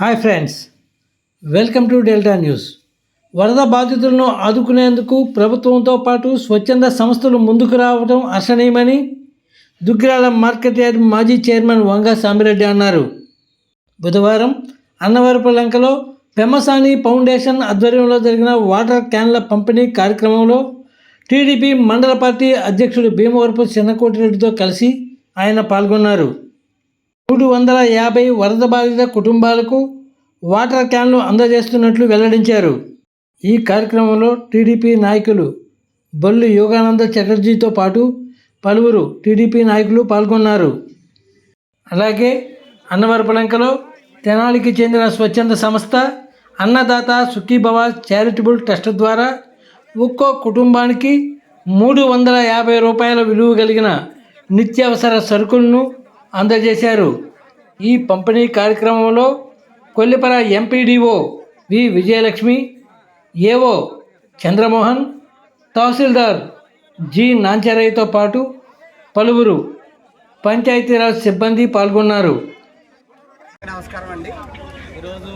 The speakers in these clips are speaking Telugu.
Hi friends welcome to Delta news. వరద బాధితులను ఆదుకునేందుకు ప్రభుత్వంతో పాటు స్వచ్ఛంద సంస్థలు ముందుకు రావడం అర్షణీయమని దుగ్గిరాల మార్కెట్ యార్డ్ మాజీ చైర్మన్ వంగ సామిరెడ్డి అన్నారు. బుధవారం అన్నవరపు లంకలో పెమ్మసాని ఫౌండేషన్ ఆధ్వర్యంలో జరిగిన వాటర్ క్యాన్ల పంపిణీ కార్యక్రమంలో టీడీపీ మండల పార్టీ అధ్యక్షుడు భీమవరపు చిన్నకోటిరెడ్డితో కలిసి ఆయన పాల్గొన్నారు. మూడు వందల యాభై వరద బాధిత కుటుంబాలకు వాటర్ క్యాన్లు అందజేస్తున్నట్లు వెల్లడించారు. ఈ కార్యక్రమంలో టీడీపీ నాయకులు బొల్లు యోగానంద చటర్జీతో పాటు పలువురు టీడీపీ నాయకులు పాల్గొన్నారు. అలాగే అన్నవరపలంకలో తెనాలికి చెందిన స్వచ్ఛంద సంస్థ అన్నదాత సుఖీభవ చారిటబుల్ ట్రస్ట్ ద్వారా ఒక్కో కుటుంబానికి మూడు వందల యాభై రూపాయల విలువ కలిగిన నిత్యావసర సరుకులను అందజేశారు. ఈ పంపిణీ కార్యక్రమంలో Kollipara M P D O V Vijayalakshmi A O Chandramohan tahsildar G నాంచారయ్యతో పాటు పలువురు పంచాయతీరాజ్ సిబ్బంది పాల్గొన్నారు. నమస్కారం అండి. ఈరోజు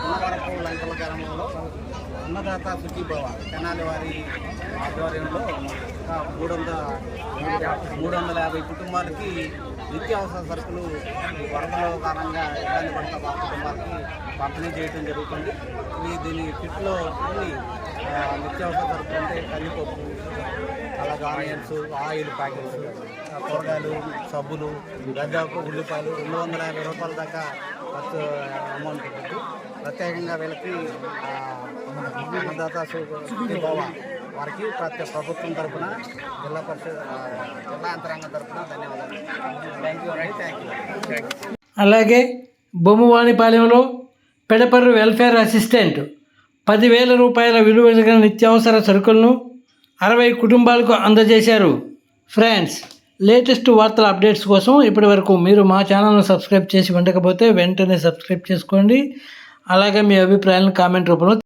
ఉన్నవరపు లంకల గ్రామంలో అన్నదాత సుఖీభవ తెనాలి వారి ఆధ్వర్యంలో మూడు వందల మూడు వందల యాభై కుటుంబాలకి నిత్యావసర సరుకులు వరదల కారణంగా ఇబ్బంది పడుతున్న వారి కుటుంబాలకి పంపిణీ చేయడం జరుగుతుంది. దీని కిట్లో అన్ని నిత్యావసర సరుకులు అంటే కందిపప్పు ఆనియన్స్ ఆయిల్ ప్యాకెట్స్ కూరగాయలు సబ్బులు గజాకు ఉల్లిపాయలు రెండు వందల యాభై రూపాయల దాకా ఖర్చు అమౌంట్ పెట్టి ప్రత్యేకంగా వీళ్ళకి అన్నదాత బావ వారికి ప్రతి ప్రభుత్వం తరఫున జిల్లా పరిషత్ జిల్లా యంత్రాంగం తరఫున ధన్యవాదాలు. థ్యాంక్ యూ అండి థ్యాంక్ యూ అలాగే బొమ్మవాణిపాలెంలో పెడపర్రు వెల్ఫేర్ అసిస్టెంట్ పదివేల రూపాయల విలువ కలిగిన నిత్యావసర సరుకులను అరవై కుటుంబాలకు అందజేశారు. ఫ్రెండ్స్ లేటెస్ట్ వార్తల అప్డేట్స్ కోసం ఇప్పటి వరకు మీరు మా ఛానల్ను సబ్స్క్రైబ్ చేసి ఉండకపోతే వెంటనే సబ్స్క్రైబ్ చేసుకోండి. అలాగే మీ అభిప్రాయాలను కామెంట్ రూపంలో